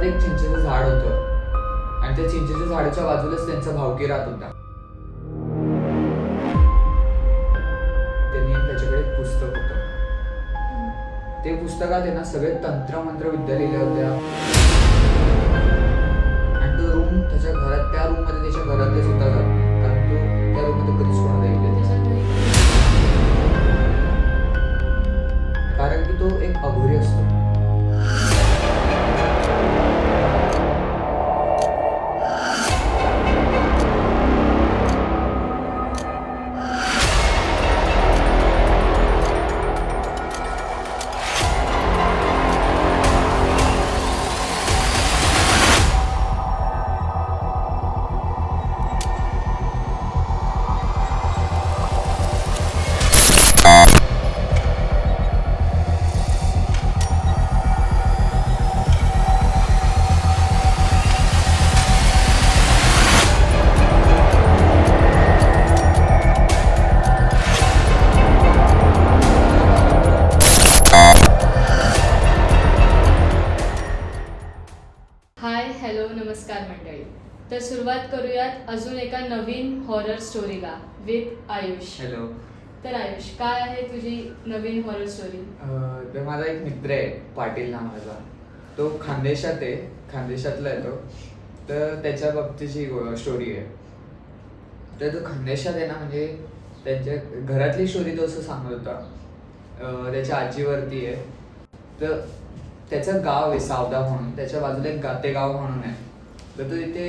घरामध्ये एक चिंचेचं झाड होतं. आणि त्या चिंचेच्या झाडाच्या बाजूलाच त्यांचा भावकी राहत होता. त्यांनी त्याच्याकडे एक पुस्तक होतं. ते पुस्तकात त्यांना सगळे तंत्रमंत्र विद्या लिहिल्या होत्या. आणि तो रूम त्याच्या घरात त्या रूममध्ये त्याच्या घरातच होता कारण तो त्या रूम तर सुरुवात करूयात अजून एका नवीन हॉरर स्टोरीला विथ आयुष. हॅलो तर आयुष काय आहे तुझी नवीन हॉरर स्टोरी अं, तर माझा एक मित्र आहे पाटील नावाचा तो खानदेशात आहे खानदेशातला आहे तो. तर त्याच्या बाबतीची स्टोरी आहे. तर तो खानदेशात आहे ना म्हणजे त्यांच्या घरातली स्टोरी तो असं सांगत होता. अं, त्याच्या आजीवरती आहे. तर त्याचं गाव आहे सावदा म्हणून. त्याच्या बाजूला एक गाते गाव म्हणून आहे. तर तो तिथे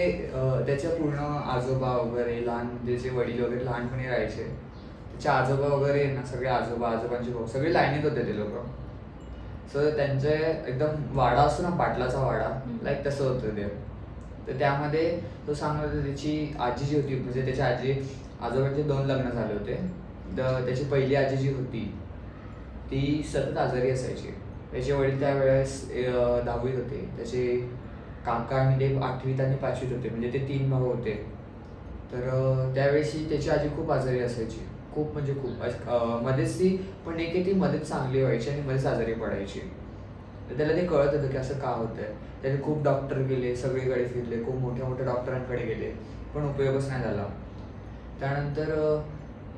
त्याच्या पूर्ण आजोबा वगैरे लहान त्याचे वडील वगैरे लहानपणी राहायचे त्याचे आजोबा वगैरे ना सगळे आजोबा आजोबांचे भाऊ सगळे लाईनीत होते ते लोक. सो त्यांचे एकदम वाडा असतो ना पाटलाचा वाडा. लाईक तसं होतं ते. तर त्यामध्ये तो सांगत होता त्याची आजी जी होती म्हणजे त्याची आजी आजोबांचे दोन लग्न झाले होते. तर त्याची पहिली आजी जी होती ती सतत आजारी असायची. त्याचे वडील त्यावेळेस दहावीत होते. त्याचे काका आणि ते आठवीत आणि पाचवीत होते म्हणजे ते तीन भाऊ होते. तर अं, त्यावेळेस त्याची आजी खूप आजारी असायची. खूप म्हणजे खूप. मध्येच ती पण एक आहे ती मध्येच चांगली व्हायची आणि मध्येच आजारी पडायची. तर त्याला ते कळत होतं की असं का होतंय. त्याने खूप डॉक्टर गेले सगळीकडे फिरले खूप मोठ्या मोठ्या डॉक्टरांकडे गेले पण उपयोगच नाही झाला. त्यानंतर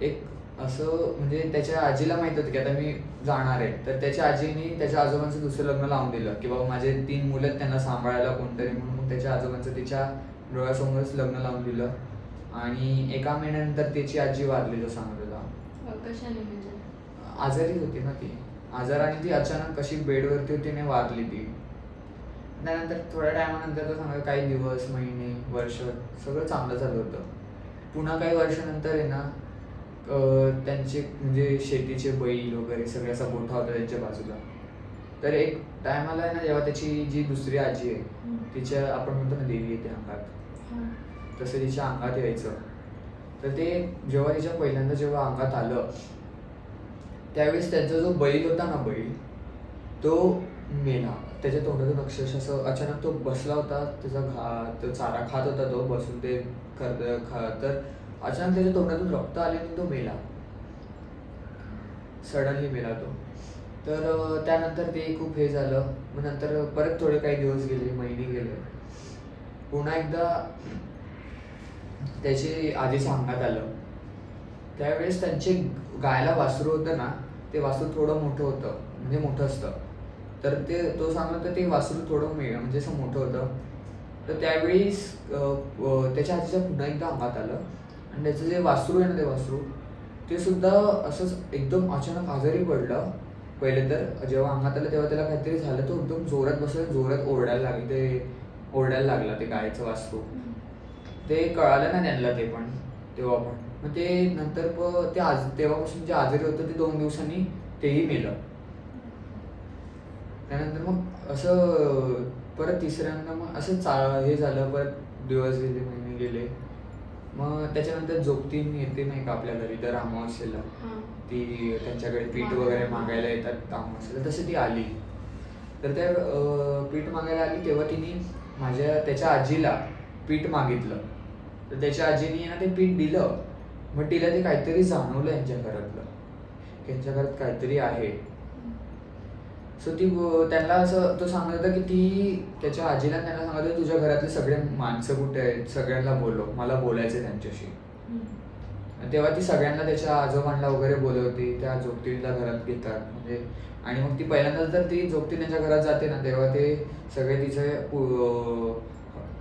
एक असं म्हणजे त्याच्या आजीला माहीत होतं की आता मी जाणार आहे. तर त्याच्या आजीने त्याच्या आजोबांचं दुसरं लग्न लावून दिलं की बाबा माझे तीन मुलं आहेत त्यांना सांभाळायला कोणतरी म्हणून मग त्याच्या आजोबांचं तिच्या डोळ्यासमोरच लग्न लावून दिलं. आणि एका महिन्यानंतर त्याची आजी वारली जो सांगत होता कशाने म्हणजे? आजारी होती ना ती. आजाराने ती अचानक कशी बेडवरती होती आणि वारली ती. त्यानंतर थोड्या टायमानंतर तो सांगत काही दिवस महिने वर्ष सगळं चांगलं झालं होतं. पुन्हा काही वर्षानंतर आहे ना त्यांचे म्हणजे शेतीचे बैल वगैरे सगळे असा गोठा होता त्यांच्या बाजूला. तर एक टायमाला आहे ना जेव्हा त्याची जी दुसरी आजी आहे तिच्या आपण म्हणतो ना देवी येते अंगात. तसं तिच्या अंगात यायचं. तर ते जेव्हा तिच्या पहिल्यांदा जेव्हा अंगात आलं त्यावेळेस त्यांचा जो बैल होता ना बैल तो मेला. त्याच्या तोंडातून अक्षरशः असं अचानक तो बसला होता त्याचा घा तो चारा खात होता तो बसून ते करत खा तर अचानक त्याच्या तोंडातून रक्त आले आणि तो मेला. सडनली मेला तो. तर त्यानंतर ते खूप हे झालं. मग नंतर परत थोडे काही दिवस गेले महिने गेले. पुन्हा एकदा त्याची आधी सांगण्यात आलं. त्यावेळेस त्यांचे गायला वासरू होतं ना ते वासरू थोडं मोठं होतं. म्हणजे मोठं असतं. तर ते तो सांगत होता ते वासरू थोडं मे म्हणजे असं मोठं होतं. तर त्यावेळीस त्याच्या आजीच्या पुन्हा एकदा अंगात आलं. आणि त्याचं जे वासरू आहे ना ते वासरू ते सुद्धा असंच एकदम अचानक आजारी पडलं. पहिले तर जेव्हा अंगात आलं तेव्हा त्याला काहीतरी झालं. तो एकदम जोरात बसला जोरात ओरडायला लागले. ते ओरडायला लागला ते गायचं वासरू. ते कळालं ना त्यांना ते पण तेव्हा पण. मग ते नंतर प ते आज तेव्हापासून जे आजारी होतं ते दोन दिवसांनी तेही मेलं. त्यानंतर मग असं परत तिसऱ्यांदा मग असं चा हे झालं परत दिवस गेले महिने गेले. मग त्याच्यानंतर जोगतीन येते नाही का आपल्या घरी तर अमावस्येला. ती त्यांच्याकडे पीठ वगैरे मागायला येतात अमावस्येला. तशी ती आली. तर त्या पीठ मागायला आली तेव्हा तिने माझ्या त्याच्या आजीला पीठ मागितलं. तर त्याच्या आजीने ना ते पीठ दिलं. मग तिला ते काहीतरी जाणवलं यांच्या घरातलं. यांच्या घरात काहीतरी आहे. सो ती त्यांना असं तो सांगत होता की ती त्याच्या आजीला त्यांना सांगत होता तुझ्या घरातले सगळे माणसं कुठे आहेत? सगळ्यांना बोलव. मला बोलायचं त्यांच्याशी. आणि तेव्हा ती सगळ्यांना त्याच्या आजोबांना वगैरे बोलवते त्या जोगतीला घरात घेतात. म्हणजे आणि मग ती पहिल्यांदा जर ती जोगती त्यांच्या घरात जाते ना तेव्हा ते सगळे तिचे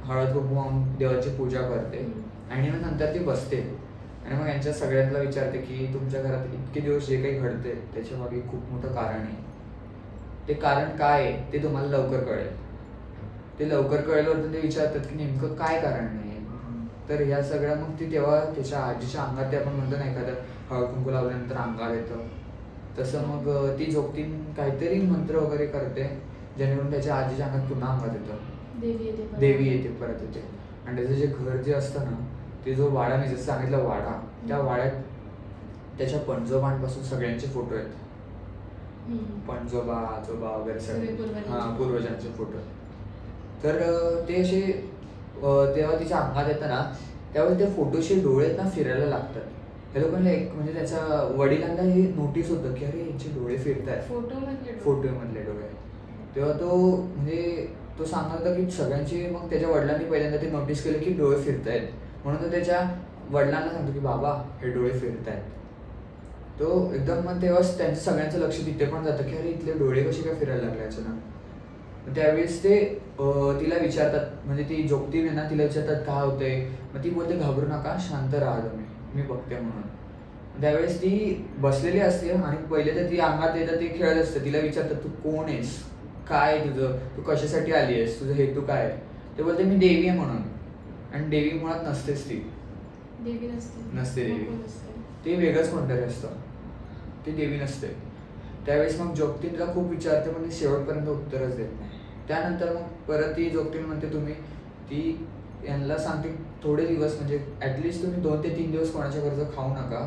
हळद कुंकू देवाची पूजा करते. आणि मग नंतर ती बसते. आणि मग यांच्या सगळ्यांना विचारते की तुमच्या घरात इतके दिवस जे काही घडते त्याच्यामागे खूप मोठं कारण आहे. ते कारण काय आहे ते तुम्हाला लवकर कळेल. ते लवकर कळल्यावर ते विचारतात की नेमकं काय कारण आहे? तर ह्या सगळ्या मग ती तेव्हा त्याच्या आजीच्या अंगात ते आपण म्हणतो ना एखादं हळद कुंकू लावल्यानंतर अंगात येतं. तसं मग ती जोगतीन काहीतरी मंत्र वगैरे करते जेणेकरून त्याच्या आजीच्या अंगात पुन्हा अंगात येतं. देवी येते परत. येते आणि त्याचं जे घर जे असतं ना ते जो वाडा मी जसं सांगितलं वाडा त्या वाड्यात त्याच्या पणजोबांपासून सगळ्यांचे फोटो आहेत. पणजोबा आजोबा वगैरे सगळे. हा पूर्वजांचे फोटो. तर ते असे तेव्हा तिच्या अंगात येतं ना त्यावेळी ते फोटोचे डोळे आहेत ना फिरायला लागतात. हे लोकांना एक म्हणजे त्याच्या वडिलांना हे नोटीस होतं की अरे यांचे डोळे फिरत आहेत फोटो मधले फोटो मधले डोळे. तेव्हा तो म्हणजे तो सांगत होता की सगळ्यांची मग त्याच्या वडिलांनी पहिल्यांदा ते नोटीस केलं की डोळे फिरतायत. म्हणून तो त्याच्या वडिलांना सांगतो की बाबा हे डोळे फिरतायत. तो एकदम मग तेव्हाच त्यांचं सगळ्यांचं लक्ष तिथे पण जातं की अरे इथले डोळे कसे काय फिरायला लागले अचानक. मग त्यावेळेस ते तिला विचारतात म्हणजे ती जोगती आहे ना तिला विचारतात काय होतंय? मग ती बोलते घाबरू नका शांत राहा तुम्ही मी बघते म्हणून. त्यावेळेस ती बसलेली असते आणि पहिले तर ती अंगात येतं ते खेळत असते. तिला विचारतात तू कोण आहेस? काय तुझं? तू कशासाठी आली आहेस? तुझं हेतू काय आहे? ते बोलते मी देवी आहे म्हणून. आणि देवी मुळात नसतेच ती. देवी नसते. नसते देवी. ते वेगळंच कोणतरी असतं. ती देवी नसते. त्यावेळेस मग जोगतीनला खूप विचारते पण ती शेवटपर्यंत उत्तरच देत नाही. त्यानंतर मग परत ती जोगतीन म्हणते तुम्ही ती यांना सांगते थोडे दिवस म्हणजे ॲटलिस्ट तुम्ही दोन ते तीन दिवस कोणाच्या घरचं खाऊ नका.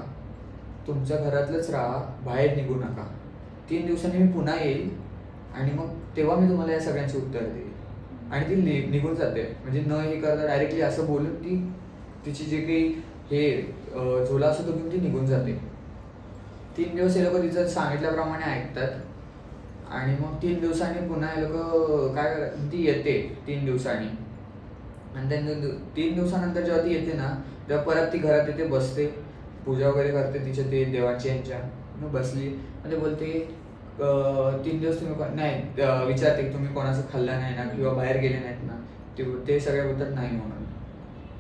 तुमच्या घरातलंच राहा बाहेर निघू नका. तीन दिवसांनी मी पुन्हा येईल आणि मग तेव्हा मी तुम्हाला या सगळ्यांची उत्तर देईल. आणि ती निघून जाते. म्हणजे न हे करता डायरेक्टली असं बोलून ती तिची जे काही हे झोला असतो तो घेऊन ती निघून जाते. तीन दिवस हे लोक तिचं सांगितल्याप्रमाणे ऐकतात. आणि मग तीन दिवसांनी पुन्हा हे लोक काय ती येते तीन दिवसांनी. आणि त्यांनी तीन दिवसानंतर जेव्हा ती येते ना तेव्हा परत ती घरात येते बसते. पूजा वगैरे करते तिच्या ते देवाची यांच्या. मग बसली. आणि ते बोलते तीन दिवस तुम्ही नाही विचारते तुम्ही कोणाचं खाल्लं नाही ना किंवा बाहेर गेले नाहीत ना ते ते सगळे बोलतात नाही म्हणून.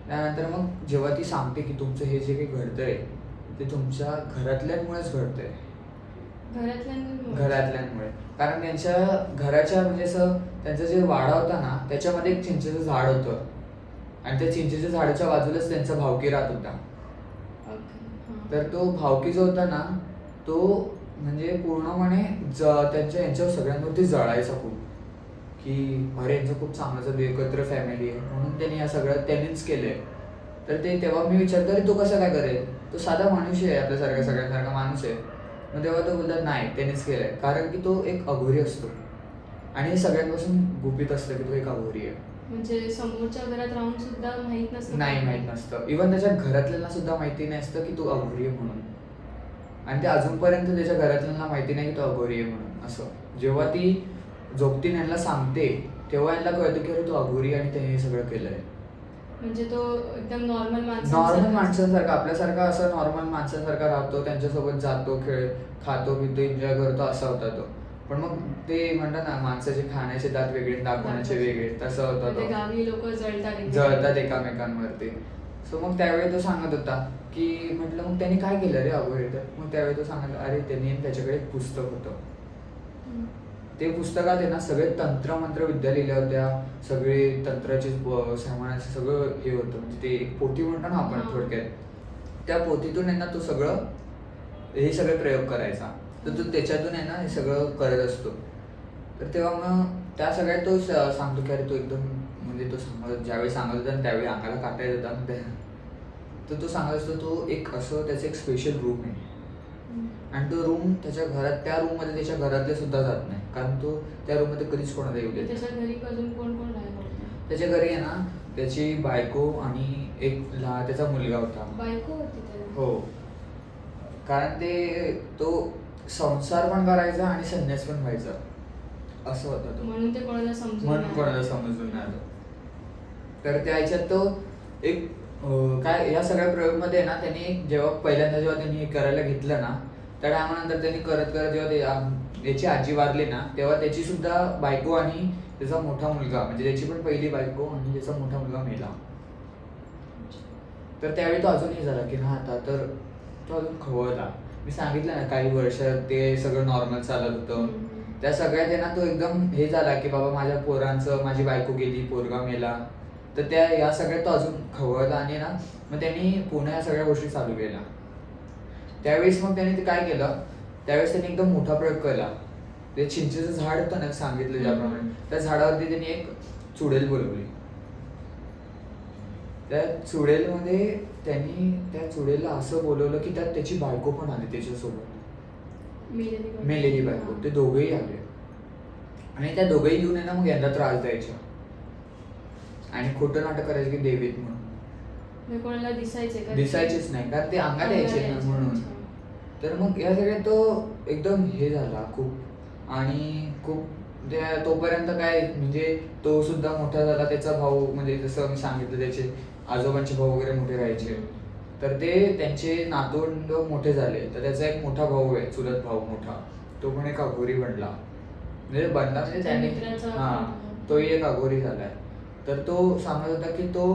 त्यानंतर मग जेव्हा ती सांगते की तुमचं हे जे काही घडतंय ते तुमच्या घरातल्यांमुळेच घडतंय. घरातल्यांमुळे घरातल्यांमुळे. कारण त्यांच्या घराच्या म्हणजे असं त्यांचा जे वाडा होता ना त्याच्यामध्ये एक चिंचेचं झाड होतं. आणि त्या चिंचेच्या झाडाच्या बाजूलाच त्यांचा भावकी राहत होता. तर तो भावकी जो होता ना तो म्हणजे पूर्णपणे ज त्यांच्या यांच्या सगळ्यांवरती जळायचा खूप. की अरे यांचं खूप चांगलं चालू आहे, एकत्र फॅमिली आहे. म्हणून त्यांनी या सगळं त्यांनीच केलंय. तर ते तेव्हा मी विचारतो अरे तो कसं काय करेल? तो साधा माणूस आहे आपल्यासारखा सगळ्यांसारखा माणूस आहे. मग तेव्हा तो बोलतात नाही त्यांनीच केलंय. कारण की तो एक अघोरी असतो. आणि हे सगळ्यांपासून गुपित असतं की तो एक अघोरी आहे. म्हणजे समोरच्या घरात राहून सुद्धा माहीत नसतं? नाही माहीत नसतं. इव्हन त्याच्या घरातल्यांना सुद्धा माहिती नसतं की तो अघोरी आहे म्हणून. आणि ते अजूनपर्यंत त्याच्या घरातल्यांना माहिती नाही की तो अघोरी आहे म्हणून. असं. जेव्हा ती जोगतीन यांना सांगते तेव्हा यांना कळतं की अरे तो अघोरी आणि त्याने हे सगळं केलंय. म्हणजे तो एकदम नॉर्मल नॉर्मल माणसांसारखा आपल्यासारखा असं नॉर्मल माणसांसारखा राहतो त्यांच्यासोबत जातो खेळ खातो पितो एन्जॉय करतो असा होता तो. पण मग ते म्हणतात ना माणसाचे खाण्याचे दात वेगळे दाखवण्याचे वेगळे तसं होता म्हणजे तो. गावी लोक जळतात जळतात एकामेकांवरती. सो मग त्यावेळी तो सांगत होता की म्हटलं मग त्यांनी काय केलं रे अघोरी? तर मग त्यावेळी तो सांगत अरे त्यांनी त्याच्याकडे एक पुस्तक होतं. ते पुस्तकात आहे ना सगळे तंत्र मंत्र विद्या लिहिल्या होत्या सगळे तंत्राचे सामानाचे सगळं हे होतं. म्हणजे ते एक पोथी म्हणतो ना आपण. थोडक्यात. त्या पोथीतून आहे ना तो सगळं हे सगळे प्रयोग करायचा. तर तो त्याच्यातून आहे ना हे सगळं करत असतो. तर तेव्हा मग त्या सगळ्यात तो सांगतो की अरे तो एकदम म्हणजे तो सांगत ज्यावेळी सांगत होता त्यावेळी अंगाला काटा येत होता. तर तो सांगत असतो तो एक असं त्याचं एक स्पेशल रूम आहे. आणि तो रूम त्याच्या घरात त्या रूममध्ये त्याच्या घरातले सुद्धा जात नाही. कारण तो त्या रूममध्ये कधीच कोणाला येऊ देत. त्याच्या घरी अजून कोण कोण राहिलं होतं? त्याच्या घरी आहे ना त्याची बायको आणि एक लहान त्याचा मुलगा होता. बायको होती त्याला हो. कारण ते तो संसार पण करायचा आणि संन्यास पण व्हायचा. असं होतं तो. म्हणून ते कोणाला समजून म्हणून नाही कोणाला आलं. समजून नाही आलं. तर त्या ह्याच्यात तो एक काय या सगळ्या प्रयोगमध्ये ना त्यांनी जेव्हा पहिल्यांदा जेव्हा त्यांनी हे करायला घेतलं ना त्या टायमानंतर त्यांनी करत करत जेव्हा ते आम- याची आजी वारली ना तेव्हा त्याची सुद्धा बायको आणि त्याचा मोठा मुलगा म्हणजे त्याची पण पहिली बायको आणि त्याचा मोठा मुलगा मेला. तर त्यावेळी तो अजून हे झाला की ना आता तर तो अजून खवळला. मी सांगितलं ना काही वर्ष ते सगळं नॉर्मल चालत होतं. त्या सगळ्यात ना तो एकदम हे झाला की बाबा माझ्या पोरांचं माझी बायको गेली पोरगा मेला. तर त्या या सगळ्यात तो अजून खवळला आणि ना मग त्यांनी पुन्हा या सगळ्या गोष्टी चालू केल्या. त्यावेळेस मग त्यांनी ते काय केलं? त्यावेळेस त्यांनी एकदम मोठा प्रयोग केला. ते चिंचेचं झाड होतं ना सांगितलं ज्याप्रमाणे. त्या झाडावरती त्यांनी एक चुडेल बोलवली त्या चुडेलमध्ये त्यांनी त्या चुडेलला असं बोलवलं की त्यात त्याची बायको पण आली त्याच्यासोबत. मेलेली बायको. मेलेली बायको. ते दोघेही आले. आणि त्या दोघेही येऊन ना मग यंदा त्रास द्यायच्या. आणि खोटं नाटक करायचे की देवीत म्हणून. म्हणजे कोणाला दिसायचे का दिसायचेच नाही कारण ते अंगात यायचे ना म्हणून. तर मग या सगळ्यात तो एकदम हे झाला खूप. आणि खूप त्या तोपर्यंत काय म्हणजे तो सुद्धा मोठा झाला त्याचा भाऊ म्हणजे जसं मी सांगितलं त्याचे आजोबांचे भाऊ वगैरे मोठे राहायचे. तर ते त्यांचे नातवंड मोठे झाले. तर त्याचा एक मोठा भाऊ आहे चुलत भाऊ मोठा. तो पण एक अघोरी बनला. म्हणजे बनला म्हणजे त्या त्याने हा. तोही एक अघोरी झालाय. तर तो सांगत होता की तो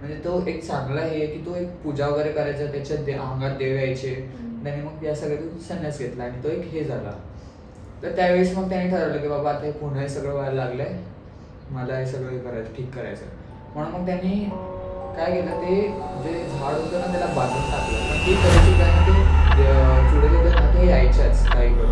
म्हणजे तो एक चांगला हे आहे की तो एक पूजा वगैरे करायचा त्याच्यात दे- अंगात देव यायचे. त्याने मग या सगळ्यातून संन्यास घेतला आणि तो एक हे झाला. तर त्यावेळेस मग त्याने ठरवलं की बाबा आता हे पुन्हा हे सगळं व्हायला लागलंय. मला हे सगळं करायचं ठीक करायचं. म्हणून मग त्यांनी काय केलं ते जे झाड होतं ना त्याला बांधून टाकलं. पण ती परिस्थिती ते चुडे होते ना ते यायच्याच काही करून.